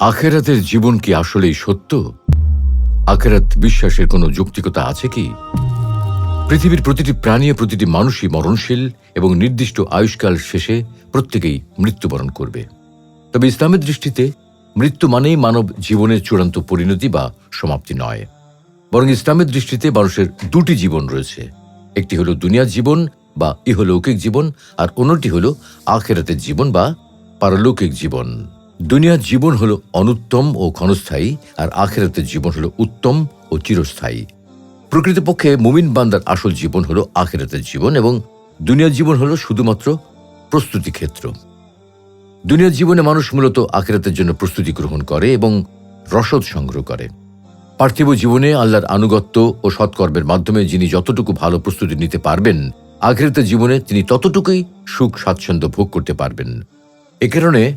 আখেরাতের জীবন কি আসলেই সত্য? আখেরাত বিশ্বাসের কোনো যৌক্তিকতা আছে কি? পৃথিবীর প্রতিটি প্রাণী প্রতিটি মানুষই মরণশীল এবং নির্দিষ্ট আয়ুষ্কাল শেষে প্রত্যেকেই মৃত্যুবরণ করবে। তবে ইসলামের দৃষ্টিতে মৃত্যু মানেই মানব জীবনের চূড়ান্ত পরিণতি বা সমাপ্তি নয়। বরং ইসলামের দৃষ্টিতে মানুষের দুটি জীবন রয়েছে। একটি হলো দুনিয়ার জীবন বা ইহলৌকিক জীবন, আর অন্যটি হলো আখেরাতের জীবন বা পারলৌকিক জীবন। দুনিয়ার জীবন হলো অনুত্তম ও ক্ষণস্থায়ী, আর আখেরাতের জীবন হলো উত্তম ও চিরস্থায়ী। প্রকৃতপক্ষে মুমিন বান্দার আসল জীবন হলো আখেরাতের জীবন এবং দুনিয়ার জীবন হলো শুধুমাত্র প্রস্তুতি ক্ষেত্র। দুনিয়ার জীবনে মানুষ মূলত আখেরাতের জন্য প্রস্তুতি গ্রহণ করে এবং রসদ সংগ্রহ করে। পার্থিব জীবনে আল্লাহর আনুগত্য ও সৎকর্মের মাধ্যমে যিনি যতটুকু ভালো প্রস্তুতি নিতে পারবেন, আখেরাতের জীবনে তিনি ততটুকুই সুখ স্বাচ্ছন্দ্য ভোগ করতে পারবেন। এ কারণে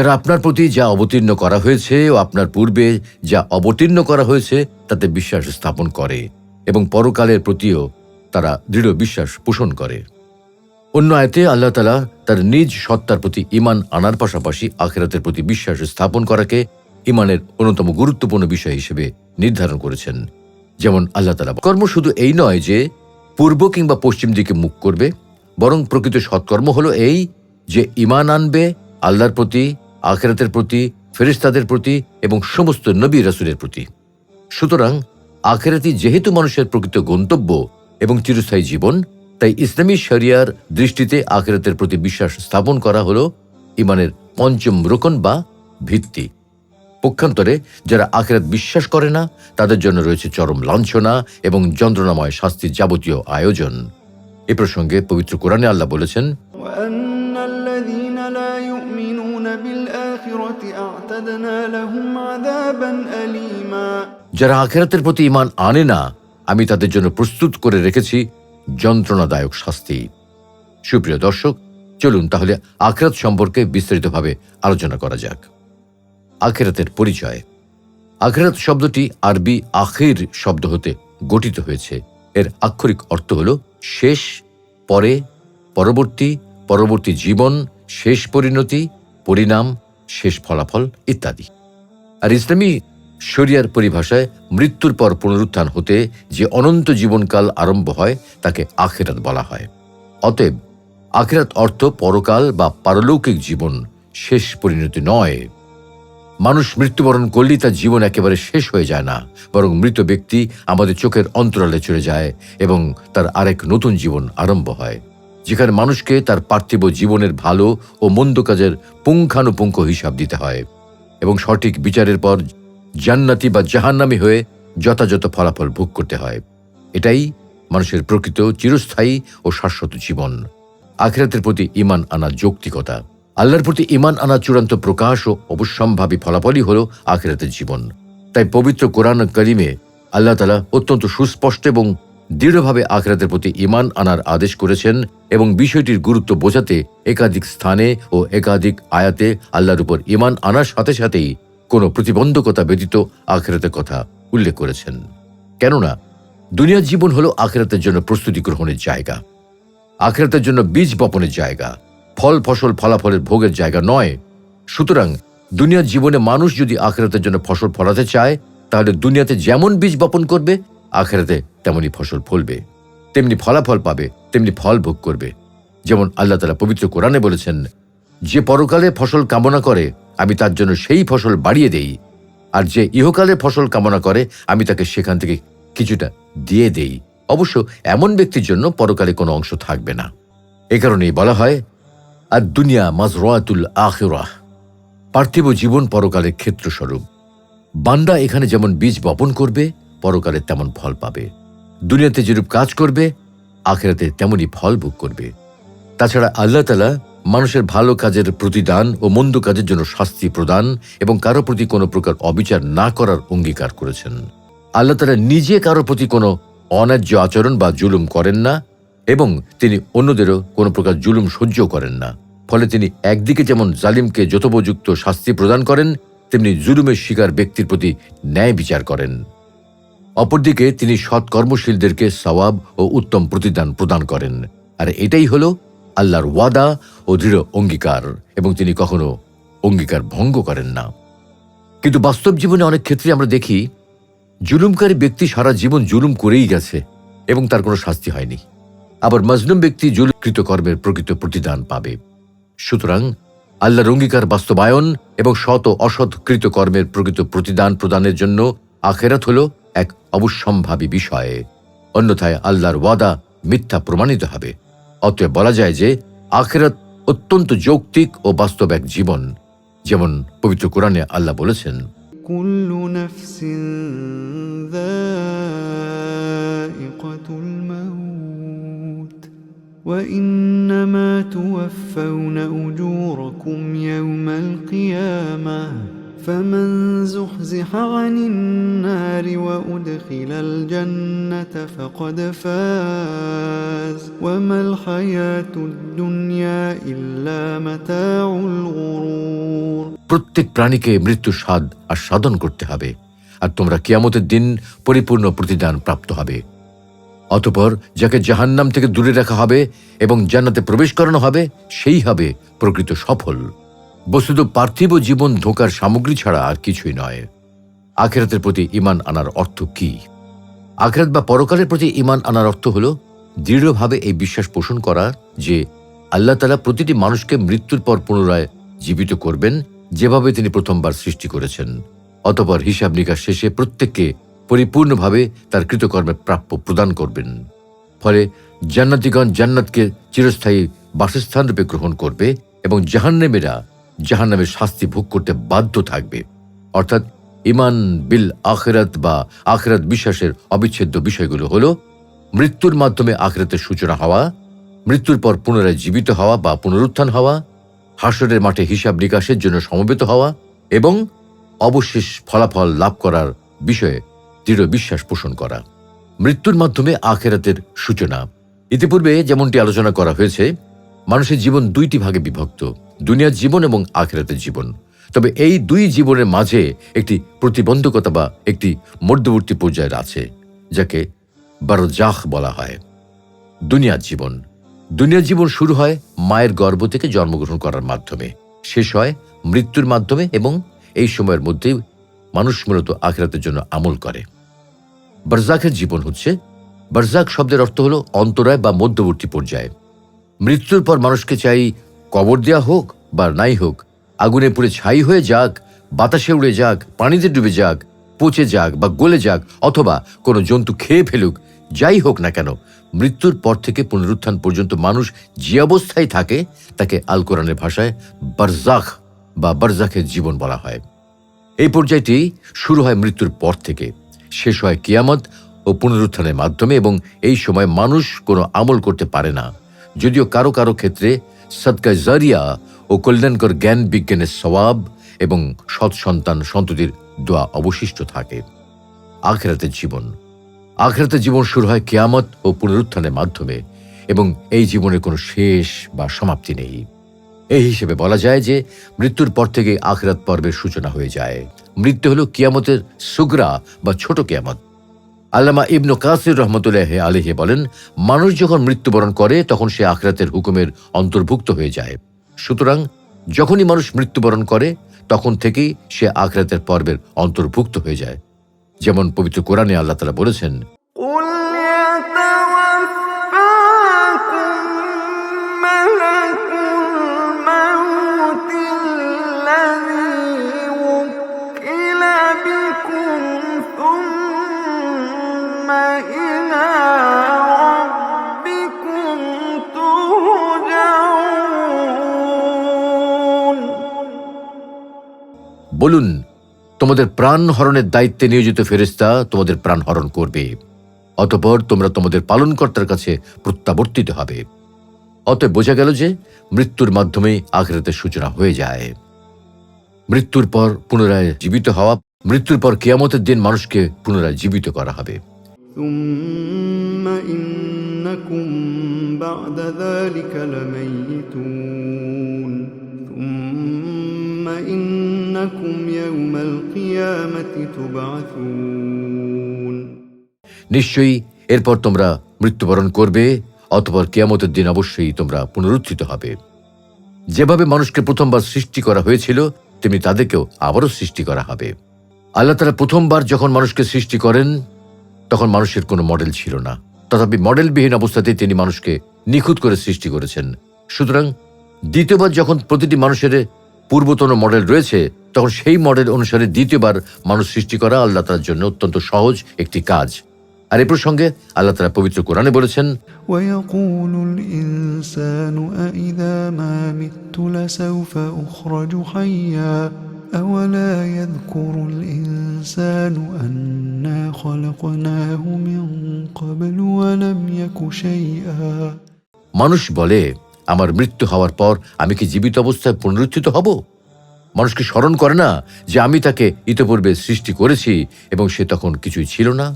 যারা আপনার প্রতি যা অবতীর্ণ করা হয়েছে ও আপনার পূর্বে যা অবতীর্ণ করা হয়েছে, তাতে বিশ্বাস স্থাপন করে এবং পরকালের প্রতিও তারা দৃঢ় বিশ্বাস পোষণ করে। অন্য আয়তে আল্লাহ তালা তার নিজ সত্তার প্রতি ইমান আনার পাশাপাশি আখেরাতের প্রতি বিশ্বাস স্থাপন করাকে ইমানের অন্যতম গুরুত্বপূর্ণ বিষয় হিসেবে নির্ধারণ করেছেন। যেমন আল্লাহ তালা কর্ম শুধু এই নয় যে পূর্ব কিংবা পশ্চিম দিকে মুখ করবে, বরং প্রকৃত সৎকর্ম হলো এই যে ইমান আনবে আল্লাহর প্রতি আখেরাতের প্রতি ফেরিস্তাদের প্রতি এবং সমস্ত নবী রাসুলের প্রতি। সুতরাং আখেরাতি যেহেতু মানুষের প্রকৃত গন্তব্য এবং চিরস্থায়ী জীবন, তাই ইসলামী শরিয়ার দৃষ্টিতে আখেরাতের প্রতি বিশ্বাস স্থাপন করা হল ইমানের পঞ্চম রোকন বা ভিত্তি। পক্ষান্তরে যারা আখেরাত বিশ্বাস করে না, তাদের জন্য রয়েছে চরম লাঞ্ছনা এবং যন্ত্রণাময় শাস্তির যাবতীয় আয়োজন। এ প্রসঙ্গে পবিত্র কোরআনে আল্লাহ বলেছেন যারা আখেরাতের প্রতি ইমান আনে না, আমি তাদের জন্য প্রস্তুত করে রেখেছি যন্ত্রণাদায়ক শাস্তি। সুপ্রিয় দর্শক, চলুন তাহলে আখেরাত সম্পর্কে বিস্তারিতভাবে আলোচনা করা যাক। আখেরাতের পরিচয়। আখেরাত শব্দটি আরবি আখির শব্দ হতে গঠিত হয়েছে। এর আক্ষরিক অর্থ হল শেষ, পরে, পরবর্তী পরবর্তী জীবন, শেষ পরিণতি, পরিণাম শেষ ফলাফল ইত্যাদি। আর ইসলামী শরিয়ার পরিভাষায় মৃত্যুর পর পুনরুত্থান হতে যে অনন্ত জীবনকাল আরম্ভ হয়, তাকে আখেরাত বলা হয়। অতএব, আখেরাত অর্থ পরকাল বা পারলৌকিক জীবন শেষ পরিণতি নয়। মানুষ মৃত্যুবরণ করলেই তার জীবন একেবারে শেষ হয়ে যায় না, বরং মৃত ব্যক্তি আমাদের চোখের অন্তরালে চলে যায় এবং তার আরেক নতুন জীবন আরম্ভ হয়। যেখানে মানুষকে তার পার্থিব জীবনের ভালো ও মন্দ কাজের পুঙ্খানুপুঙ্খ হিসাব দিতে হয় এবং সঠিক বিচারের পর জান্নাতি বা জাহান্নামি হয়ে যথাযথ ফলাফল ভোগ করতে হয়। এটাই মানুষের প্রকৃত চিরস্থায়ী ও শাশ্বত জীবন। আখিরাতের প্রতি ইমান আনা যৌক্তিকতা। আল্লাহর প্রতি ইমান আনা চূড়ান্ত প্রকাশ ও অবশ্যম্ভাবী ফলাফলই হল আখিরাতের জীবন। তাই পবিত্র কোরআন করিমে আল্লাহ তালা অত্যন্ত সুস্পষ্ট এবং দৃঢ়ভাবে আখরাতের প্রতি ইমান আনার আদেশ করেছেন এবং বিষয়টির গুরুত্ব বোঝাতে একাধিক স্থানে ও একাধিক আয়াতে আল্লাহর উপর ইমান আনার সাথে সাথেই কোনো প্রতিবন্ধকতা ব্যতীত আখেরাতের কথা উল্লেখ করেছেন। কেননা, দুনিয়ার জীবন হলো আখেরাতের জন্য প্রস্তুতি গ্রহণের জায়গা। আখেরাতের জন্য বীজ বপনের জায়গা। ফল, ফসল, ফলাফলের ভোগের জায়গা নয়। সুতরাং দুনিয়ার জীবনে মানুষ যদি আখেরাতের জন্য ফসল ফলাতে চায়, তাহলে দুনিয়াতে যেমন বীজ বপন করবে আখেরাতে তেমনি ফসল ফলবে, তেমনি ফলাফল পাবে, তেমনি ফল ভোগ করবে। যেমন আল্লাহ তালা পবিত্র কোরআনে বলেছেন, যে পরকালে ফসল কামনা করে, আমি তার জন্য সেই ফসল বাড়িয়ে দেই। আর যে ইহকালে ফসল কামনা করে, আমি তাকে সেখান থেকে কিছুটা দিয়ে দেই। অবশ্য এমন ব্যক্তির জন্য পরকালে কোনো অংশ থাকবে না। এ কারণেই বলা হয় আর দুনিয়া মাজরাতুল আখিরাহ। পার্থিব জীবন পরকালের ক্ষেত্রস্বরূপ। বান্দা এখানে যেমন বীজ বপন করবে পরকালে তেমন ফল পাবে। দুনিয়াতে যেরূপ কাজ করবে, আখেরাতে তেমনই ফল ভোগ করবে। তাছাড়া আল্লাহ তালা মানুষের ভালো কাজের প্রতিদান ও মন্দ কাজের জন্য শাস্তি প্রদান এবং কারও প্রতি কোনো প্রকার অবিচার না করার অঙ্গীকার করেছেন। আল্লাহ তালা নিজে কারও প্রতি কোনো অন্যায্য আচরণ বা জুলুম করেন না এবং তিনি অন্যদেরও কোনো প্রকার জুলুম সহ্য করেন না। ফলে তিনি একদিকে যেমন জালিমকে যথোপযুক্ত শাস্তি প্রদান করেন, তেমনি জুলুমের শিকার ব্যক্তির প্রতি ন্যায় বিচার করেন। অপরদিকে তিনি সৎ কর্মশীলদেরকে সওয়াব ও উত্তম প্রতিদান প্রদান করেন। আর এটাই হল আল্লাহর ওয়াদা ও দৃঢ় অঙ্গীকার, এবং তিনি কখনো অঙ্গীকার ভঙ্গ করেন না। কিন্তু বাস্তব জীবনে অনেক ক্ষেত্রে আমরা দেখি, জুলুমকারী ব্যক্তি সারা জীবন জুলুম করেই গেছে, এবং তার কোনো শাস্তি হয়নি। আবার মজলুম ব্যক্তি জুলুমকৃত কর্মের প্রকৃত প্রতিদান পাবে। সুতরাং আল্লাহর অঙ্গীকার বাস্তবায়ন এবং শত অসৎ কৃত কর্মের প্রকৃত প্রতিদান প্রদানের জন্য আখেরাত হল অবশ্যম্ভাবী বিষয় অন্যথায় আল্লাহর ওয়াদা মিথ্যা প্রমাণিত হবে অতএব বলা যায় যে আখেরাত অত্যন্ত যৌক্তিক ও বাস্তব এক জীবন যেমন পবিত্র কোরআনে আল্লাহ বলেছেন كل نفس ذائقة الموت وإنما توفون أجوركم يوم القيامة فمن زحزح عن النار وأدخل الجنة فقد فاز وما الحياة الدنيا إلا متاع الغرور প্রত্যেক প্রাণীকে মৃত্যু স্বাদ আস্বাদন করতে হবে আর তোমরা কিয়ামতের দিন পরিপূর্ণ প্রতিদান প্রাপ্ত হবে অতপর যাকে জাহান্নাম থেকে দূরে রাখা হবে এবং জান্নাতে প্রবেশ করানো হবে সেই হবে প্রকৃত সফল বস্তুত পার্থিব জীবন ধোকার সামগ্রী ছাড়া আর কিছুই নয়। আখেরাতের প্রতি ইমান আনার অর্থ কি? আখেরাত বা পরকালের প্রতি ইমান আনার অর্থ হল দৃঢ়ভাবে এই বিশ্বাস পোষণ করা যে আল্লাহ তালা প্রতিটি মানুষকে মৃত্যুর পর পুনরায় জীবিত করবেন যেভাবে তিনি প্রথমবার সৃষ্টি করেছেন। অতপর হিসাব নিকাশ শেষে প্রত্যেককে পরিপূর্ণভাবে তার কৃতকর্মের প্রাপ্য প্রদান করবেন। ফলে জান্নাতিগণ জান্নাতকে চিরস্থায়ী বাসস্থান রূপে গ্রহণ করবে এবং জাহান্নামেরা জাহান্নামের শাস্তি ভোগ করতে বাধ্য থাকবে। অর্থাৎ ইমান বিল আখেরাত বা আখেরাত বিশ্বাসের অবিচ্ছেদ্য বিষয়গুলো হল মৃত্যুর মাধ্যমে আখেরাতের সূচনা হওয়া, মৃত্যুর পর পুনরায় জীবিত হওয়া বা পুনরুত্থান হওয়া, হাসরের মাঠে হিসাব নিকাশের জন্য সমবেত হওয়া এবং অবশেষ ফলাফল লাভ করার বিষয়ে দৃঢ় বিশ্বাস পোষণ করা। মৃত্যুর মাধ্যমে আখেরাতের সূচনা। ইতিপূর্বে যেমনটি আলোচনা করা হয়েছে, মানুষের জীবন দুইটি ভাগে বিভক্ত। দুনিয়ার জীবন এবং আখেরাতের জীবন। তবে এই দুই জীবনের মাঝে একটি প্রতিবন্ধকতা বা একটি মধ্যবর্তী পর্যায়ের আছে, যাকে বারজাহ বলা হয়। দুনিয়ার জীবন। দুনিয়ার জীবন শুরু হয় মায়ের গর্ভ থেকে জন্মগ্রহণ করার মাধ্যমে। শেষ হয় মৃত্যুর মাধ্যমে এবং এই সময়ের মধ্যেই মানুষ মূলত আখেরাতের জন্য আমল করে। বারজাকের জীবন হচ্ছে বারজাক শব্দের অর্থ হলো অন্তরায় বা মধ্যবর্তী পর্যায়ে। মৃত্যুর পর মানুষকে চাই কবর দেয়া হোক বা নাই হোক, আগুনে পুড়ে ছাই হয়ে যাক, বাতাসে উড়ে যাক, পানিতে ডুবে যাক, পচে যাক বা গলে যাক, অথবা কোনো জন্তু খেয়ে ফেলুক, যাই হোক না কেন, মৃত্যুর পর থেকে পুনরুত্থান পর্যন্ত মানুষ যে অবস্থায় থাকে, তাকে আল কোরআনের ভাষায় বারজাখ বা বারজাখের জীবন বলা হয়। এই পর্যায়টি শুরু হয় মৃত্যুর পর থেকে। শেষ হয় কিয়ামত ও পুনরুত্থানের মাধ্যমে এবং এই সময় মানুষ কোনো আমল করতে পারে না। যদিও কারও কারও ক্ষেত্রে সদকা জারিয়া ও কল্যাণকর জ্ঞান বিজ্ঞানের সওয়াব এবং সৎ সন্তান সন্ততির দোয়া অবশিষ্ট থাকে। আখেরাতের জীবন। আখেরাতের জীবন শুরু হয় কেয়ামত ও পুনরুত্থানের মাধ্যমে এবং এই জীবনের কোনো শেষ বা সমাপ্তি নেই। এই হিসেবে বলা যায় যে মৃত্যুর পর থেকে আখরাত পর্বের সূচনা হয়ে যায়। মৃত্যু হল কিয়ামতের সুগরা বা ছোট কিয়ামত। আল্লামা ইবনু কাসির রহমতুল্লাহ আলহে বলেন, মানুষ যখন মৃত্যুবরণ করে, তখন সে আখরাতের হুকুমের অন্তর্ভুক্ত হয়ে যায়। সুতরাং, যখনই মানুষ মৃত্যুবরণ করে, তখন থেকেই সে আখরাতের পর্বের অন্তর্ভুক্ত হয়ে যায়। যেমন পবিত্র কোরআনে আল্লাহ তালা বলেছেন বলুন তোমাদের প্রাণ হরণের দায়িত্বে নিয়োজিত ফেরেস্তা তোমাদের প্রাণ হরণ করবে অতপর তোমরা তোমাদের পালনকর্তার কাছে প্রত্যাবর্তিত হবে অতএব বোঝা গেল যে মৃত্যুর মাধ্যমেই আখেরাতের সূচনা হয়ে যায় মৃত্যুর পর পুনরায় জীবিত হওয়া মৃত্যুর পর কেয়ামতের দিন মানুষকে পুনরায় জীবিত করা হবে ثم إنكم নিশ্চয়ই এরপর তোমরা মৃত্যুবরণ করবে, অতপর কেয়ামতের দিন অবশ্যই তোমরা পুনরুত্থিত হবে। যেভাবে মানুষকে প্রথমবার সৃষ্টি করা হয়েছিল, তেমনি তাদেরকেও আবারও সৃষ্টি করা হবে। আল্লাহ তারা প্রথমবার যখন মানুষকে সৃষ্টি করেন, তখন মানুষের কোনো মডেল ছিল না। তথাপি মডেলবিহীন অবস্থাতেই তিনি মানুষকে নিখুঁত করে সৃষ্টি করেছেন। সুতরাং দ্বিতীয়বার যখন প্রতিটি মানুষের পূর্বতন মডেল রয়েছে তখন সেই মডেল অনুসারে দ্বিতীয়বার মানুষ সৃষ্টি করা আল্লাহ তার জন্য অত্যন্ত সহজ একটি কাজ আর এ প্রসঙ্গে আল্লাহ তারা পবিত্র কোরআনে বলেছেন ويقول الإنسان أإذا ما مت لسوف أخرج حيا أولا يذكر الإنسان أنا خلقناه من قبل ولم يك شيئا মানুষ বলে আমার মৃত্যু হওয়ার পর আমি কি জীবিত অবস্থায় পুনরুত্থিত হব মানুষকে স্মরণ করে না যে আমি তাকে ইতপূর্বে সৃষ্টি করেছি এবং সে তখন কিছুই ছিল না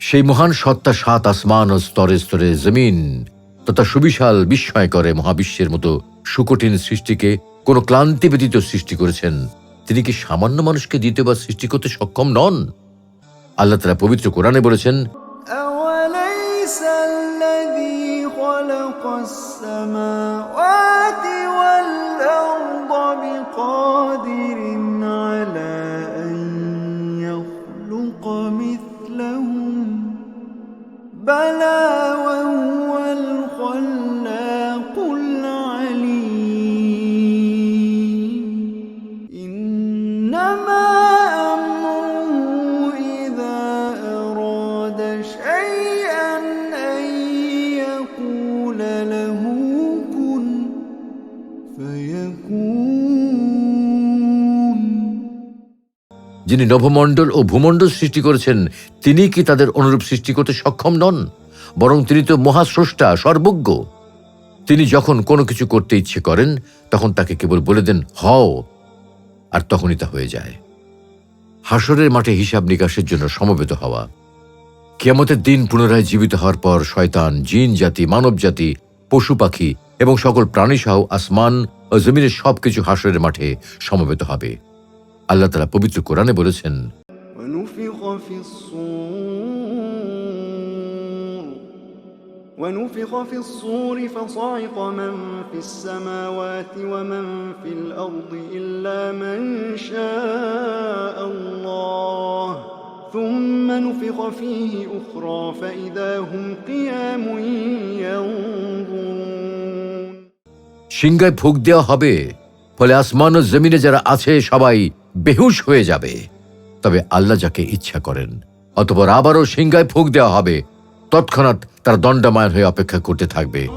সেই মহান সত্তা সাত আসমান ও স্তরে স্তরে জমিন তথা সুবিশাল বিস্ময় করে মহাবিশ্বের মতো সুকঠিন সৃষ্টিকে কোনো ক্লান্তি ব্যতীত সৃষ্টি করেছেন তিনি কি সামান্য মানুষকে দ্বিতীয়বার সৃষ্টি করতে সক্ষম নন আল্লাহ তারা পবিত্র কোরআনে বলেছেন أوليس الذي خلق السماوات والأرض بقادر على أن يخلق مثلهم. بلى وهو الخلاق العليم. إنما أمره إذا أراد شيئا أن يقول له كن فيكون যিনি নভমণ্ডল ও ভূমণ্ডল সৃষ্টি করেছেন তিনি কি তাদের অনুরূপ সৃষ্টি করতে সক্ষম নন? বরং তিনি তো মহাস্রষ্টা, সর্বজ্ঞ। তিনি যখন কোনো কিছু করতে ইচ্ছে করেন, তখন তাকে কেবল বলে দেন, হও। আর তখনই তা হয়ে যায়। হাসরের মাঠে হিসাব নিকাশের জন্য সমবেত হওয়া, কিয়ামতের দিন পুনরায় জীবিত হওয়ার পর শয়তান, জিন জাতি, মানব জাতি, পশু পাখি এবং সকল প্রাণীসহ আসমান ও জমিনের সবকিছু হাসরের মাঠে সমবেত হবে। আল্লাহ তালা পবিত্র কোরআনে বলেছেন ونفخ في الصور ونفخ في الصور فصعق من في السماوات ومن في الأرض إلا من شاء الله ثم نفخ فيه أخرى فإذا هم قيام ينظرون সিংগায় ফুক দেওয়া হবে ফলে আসমান ও জমিনে যারা আছে সবাই বেহুশ হয়ে যাবে। তবে আল্লাহ যাকে ইচ্ছা করেন, অতপর আবারও সিংহায় ফুক দেওয়া হবে। তৎক্ষণাৎ তার দণ্ডমায়ের হয়ে অপেক্ষা করতে থাকবে।